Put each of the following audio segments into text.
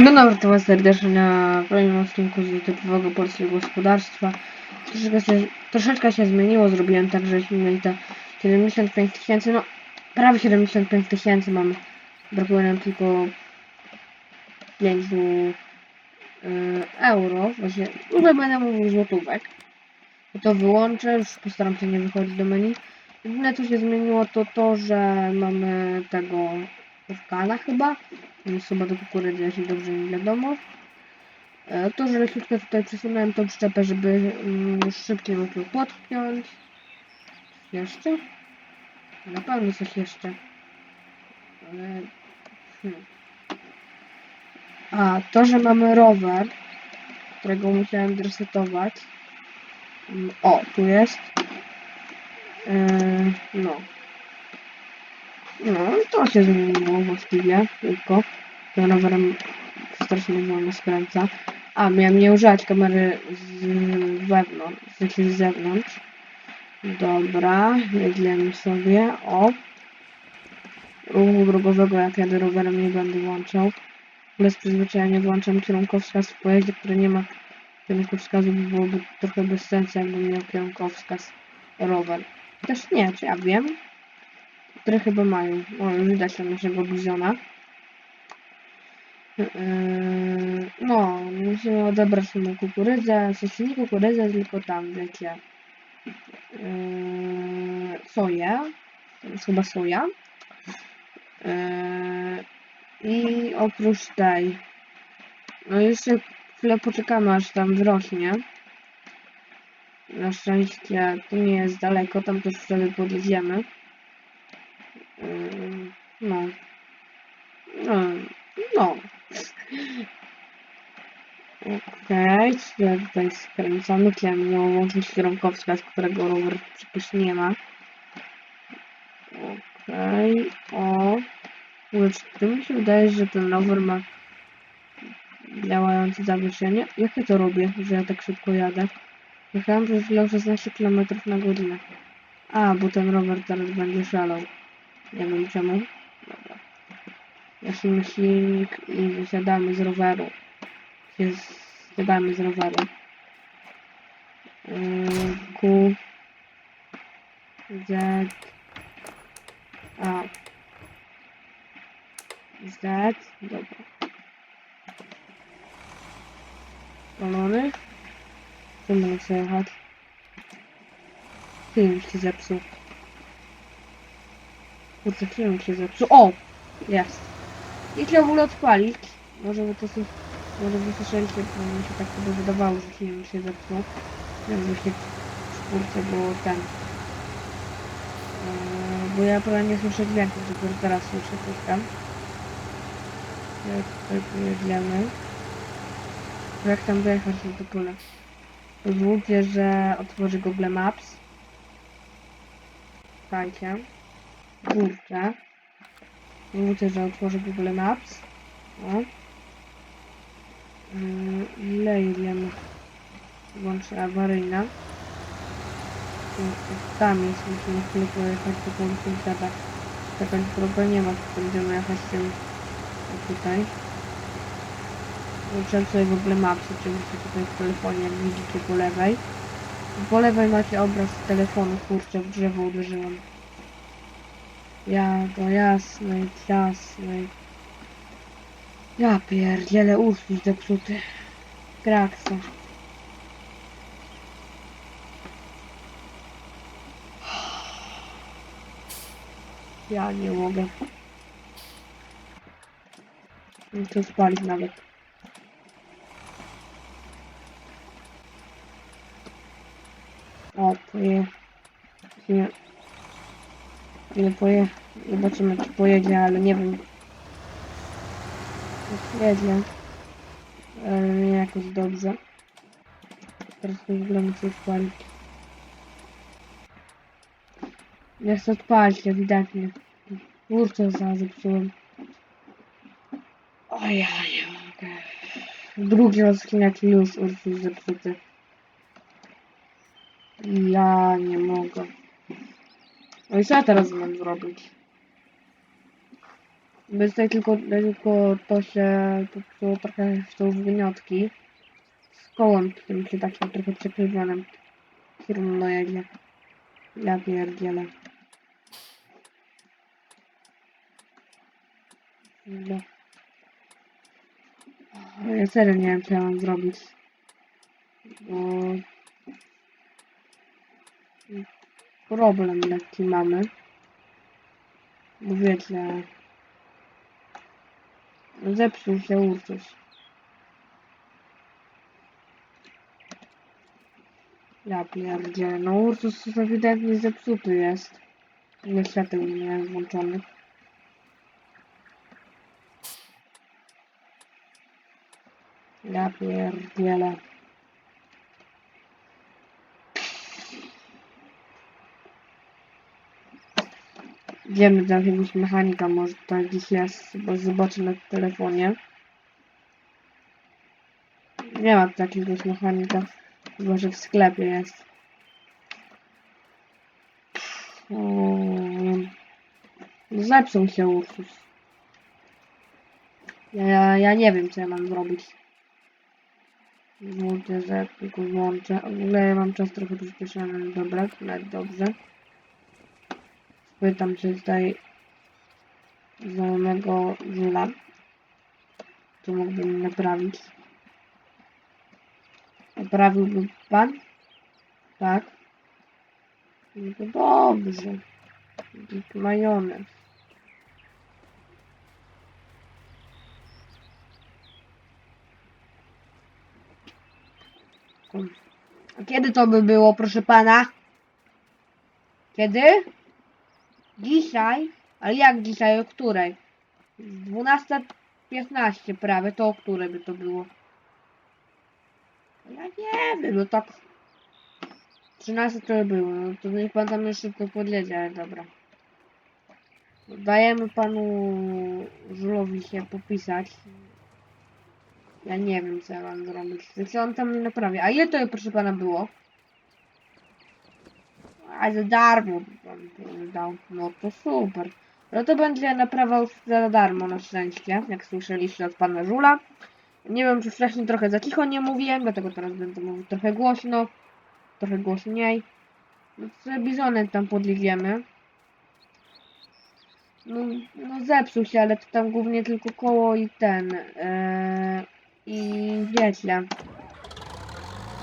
No dobra, to was serdecznie na kolejnym odcinku z typowego polskiego gospodarstwa. Troszeczkę się, troszeczkę się zmieniło, zrobiłem tak, żeśmy mieli te 75 tysięcy, no prawie 75 tysięcy mamy. Brakuje nam tylko 5 y, euro, właśnie, już będę mówił złotówek. To wyłączę, już postaram się nie wychodzić do menu. Jedyne co się zmieniło to to, że mamy tego Kowkana chyba. Jest chyba do kukurydzy, jeśli dobrze mi wiadomo. E, To, że leciutko tutaj przesunąłem tą przyczepę, żeby szybciej mógł ją podpiąć. Jeszcze? Na pewno coś jeszcze. Ale... Hmm. A, to, że mamy rower, którego musiałem zresetować. Mm, O, tu jest. E, no. No, to się zmieniło właściwie, tylko tym rowerem strasznie wolno skręca. A, miałem nie używać kamery z wewnątrz, sensie z zewnątrz. Dobra, jedziemy sobie, o. Ruchu drogowego, jak jadę rowerem, nie będę włączał. Bez przyzwyczajenia włączam kierunkowskaz w pojeździe, który nie ma kierunkowskazu, bo byłoby trochę bez sensu, jakbym miał kierunkowskaz rower. Też nie, czy ja wiem, które chyba mają. O, widać tam naszego bizona. Yy, no, musimy odebrać mu kukurydzę, w sensie nie kukurydzę, tylko tam, wiecie, yy, soję, to jest chyba soja. I oprócz tej, no jeszcze chwilę poczekamy, aż tam wyrośnie. Na szczęście to nie jest daleko, tam też wtedy podjedziemy. Yy, No. No. No. Okej, okay, tutaj skręcamy. Chciałem ją łączyć kierunkowskaz, którego rower przecież nie ma. Okej, o. Lecz to mi się wydaje, że ten rower ma działające zawieszenie. Jak ja to robię, że ja tak szybko jadę? Jechałem przez chwilę 16 km na godzinę. A, bo ten rower teraz będzie szalał. Nie wiem czemu. Dobra. Gasimy silnik i wysiadamy z roweru. Się zsiadamy z roweru. Yy, Q Z A Z Dobra. Balony. Tu mogę przejechać. Film się zepsuł. Kurczę, film się zepsuł. O! Jest. I trzeba w ogóle odpalić. Może by to coś... Może by słyszeliście, bo mi się tak chyba wydawało, że film się zepsuł. Jakby się w czwórce było ten. Eee, bo ja prawie nie słyszę dźwięków, dopiero teraz słyszę coś tam. Jak tutaj pojedziemy. Jak tam dojechać do pole? Pozwólcie, że otworzy Google Maps. Dajcie. Kurczę. Pozwólcie, że otworzę Google Maps. O. Yy, Ile jedziemy? Włączę awaryjna. Tam jest, musimy chwilę pojechać do końca zadać. Taka droga nie ma, to będziemy jechać tym tutaj. Włączyłem sobie w ogóle Maps, oczywiście tutaj w telefonie, jak widzicie po lewej. Po lewej macie obraz telefonu, kurczę, w drzewo uderzyłem. Ja, to jasne, jasne. Ja pierdzielę, uśpić zepsuty. Kraksa. Ja nie mogę. Nie chcę spalić nawet. O, poje... Nie. Nie poje... Zobaczymy, czy pojedzie, ale nie wiem. Jedzie. Ale nie jakoś dobrze. Teraz to w ogóle muszę spalić. Nie chcę odpalić, ewidentnie. Kurczę, za zepsułem. O ja nie mogę. Drugi odcinek już Ursus zepsuty. Ja nie mogę. No i co ja teraz mam zrobić? Bez tutaj tylko, tylko to się popsuło trochę są wgniotki. Z kołem tym się takim trochę przekrywanym. Kierunku jedzie. Ja pierdzielę. No. Ja serio nie wiem co ja mam zrobić. Bo... Problem lekki mamy. Bo wiecie... Zepsuł się Ursus. Ja pierdzielę, no Ursus ewidentnie zepsuty jest. Nie świateł nie miałem włączonych. Ja pierdzielę. Idziemy do jakiegoś mechanika, może to gdzieś jest, bo zobaczę na telefonie. Nie ma tu jakiegoś mechanika, chyba że w sklepie jest. O, no zepsuł się Ursus. Ja, ja, nie wiem co ja mam zrobić. Włączę, tylko włączę. W ogóle ja mam czas trochę przyspieszony. Dobra, nawet dobrze. Pytam się tutaj znajomego Żula, co mógłbym naprawić. Naprawiłby pan? Tak. No to dobrze. Dzik majonez. A kiedy to by było, proszę pana? Kiedy? Dzisiaj? Ale jak dzisiaj? O której? 12.15 prawie, to o której by to było? Ja nie wiem, no tak... 13 to by było, no to niech pan tam już szybko podjedzie, ale dobra. Dajemy panu Żulowi się popisać. Ja nie wiem, co ja mam zrobić. Co on tam nie naprawi? A ile to, proszę pana, było? A za darmo pan to dał. No to super. No to będzie naprawa już za darmo na szczęście, jak słyszeliście od pana Żula. Nie wiem, czy wcześniej trochę za cicho nie mówiłem, dlatego teraz będę mówił trochę głośno, trochę głośniej. No to sobie bizonem tam podliwiemy. No, no zepsuł się, ale to tam głównie tylko koło i ten. Yy, I wiecie.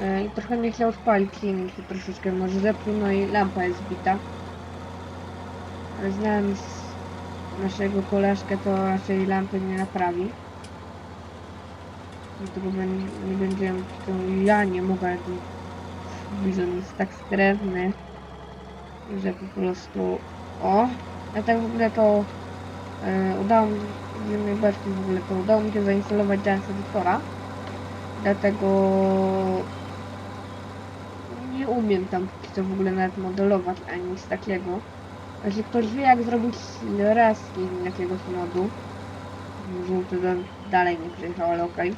Yy, I trochę nie chciał odpalić silnik się troszeczkę może zepsuł, no i lampa jest zbita. Ale znając naszego koleżkę, to raczej lampy nie naprawi. Dlatego nie będziemy, to ja nie mogę, bizon jest tak skrewny, że po prostu, o, a tak w ogóle to e, udało mi się, w ogóle to udało mi się zainstalować Dance dlatego umiem tam póki co w ogóle nawet modelować ani nic takiego. Jeśli ktoś wie jak zrobić reskin jakiegoś modu, żółty do- dalej nie przyjechał, ale okej.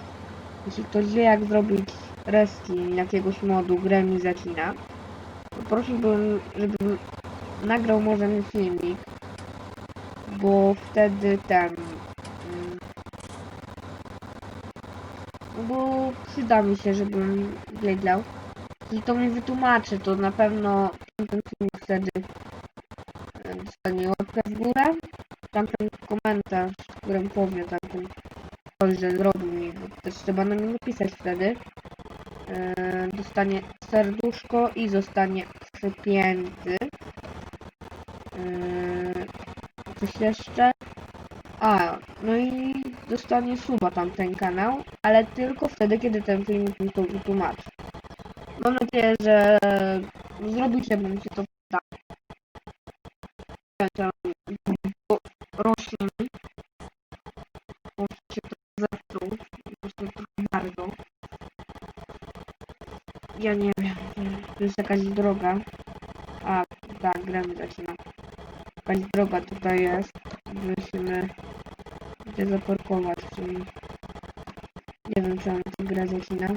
Jeśli ktoś wie jak zrobić reskin jakiegoś modu, grę mi zacina, to prosiłbym, żebym nagrał może mi filmik, bo wtedy ten... mm, Bo przyda mi się, żebym wiedział. Jeśli to mi wytłumaczy, to na pewno ten filmik wtedy e, dostanie łapkę w górę. Tamten komentarz, w którym powie tamten ktoś, że zrobił mi, też trzeba na mnie napisać wtedy. E, dostanie serduszko i zostanie przypięty. E, coś jeszcze? A, no i dostanie suba tamten kanał, ale tylko wtedy, kiedy ten filmik mi to wytłumaczy. Mam nadzieję, że zrobicie, się to. Tam roślin. Bo się to zepsuł. Właśnie trochę bardzo. Ja nie wiem. Tu jest jakaś droga. A, tak, gramy zaczyna. Jakaś droga tutaj jest. Musimy gdzie zaparkować, czyli nie wiem, czy on tę grę zaczyna.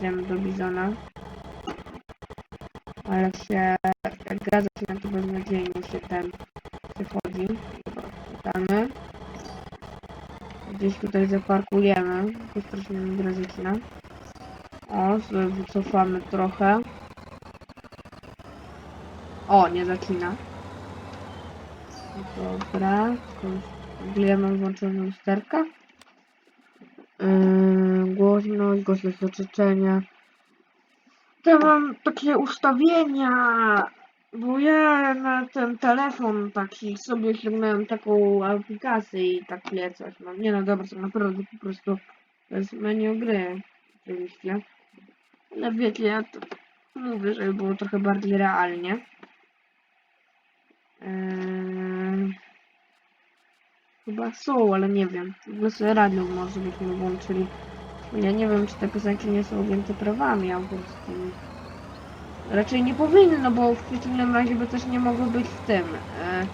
Idziemy do Bizona. Ale się, jak gra zaczyna, to beznadziejnie się ten przychodzi. Witamy. Gdzieś tutaj zaparkujemy. Postraszymy mi gra zaczyna. O, sobie wycofamy trochę. O, nie zaczyna. Dobra. to już W ogóle mam. Głośność, głośność oczyszczenia. Ja mam takie ustawienia, bo ja na ten telefon taki sobie ściągnąłem taką aplikację i takie coś mam. Nie no dobra, to naprawdę po prostu to jest menu gry, oczywiście. Ale wiecie, ja to mówię, żeby było trochę bardziej realnie. Eee, chyba są, ale nie wiem. W ogóle sobie radio może byśmy włączyli. Ja nie wiem, czy te piosenki nie są objęte prawami autorskimi. Raczej nie powinny, no bo w przeciwnym razie by też nie mogły być w tym e,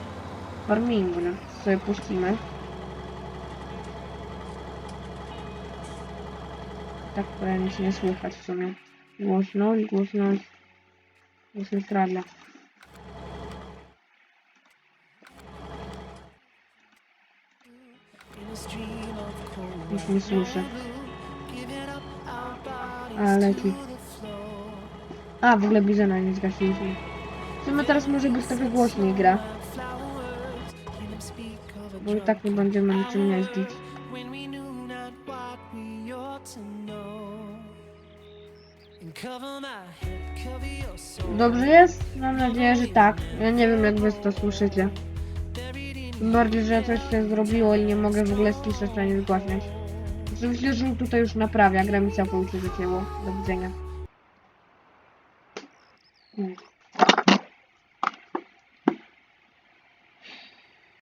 farmingu, no sobie puścimy. Tak prawie nic nie słychać w sumie. Głośność, głośność, głośność radia. Już nie słyszę. A, leci. A, w ogóle Bizona nie zgasiliśmy. Sumie teraz może być trochę głośniej gra. Bo i tak nie będziemy niczym jeździć. my. Dobrze jest? Mam nadzieję, że tak. Ja nie wiem, jak wy to słyszycie. Tym bardziej, że coś się zrobiło i nie mogę w ogóle słyszeć ani zgłaśniać. Oczywiście, że tutaj już naprawia. Gra mi całkowicie zacięło. Do widzenia.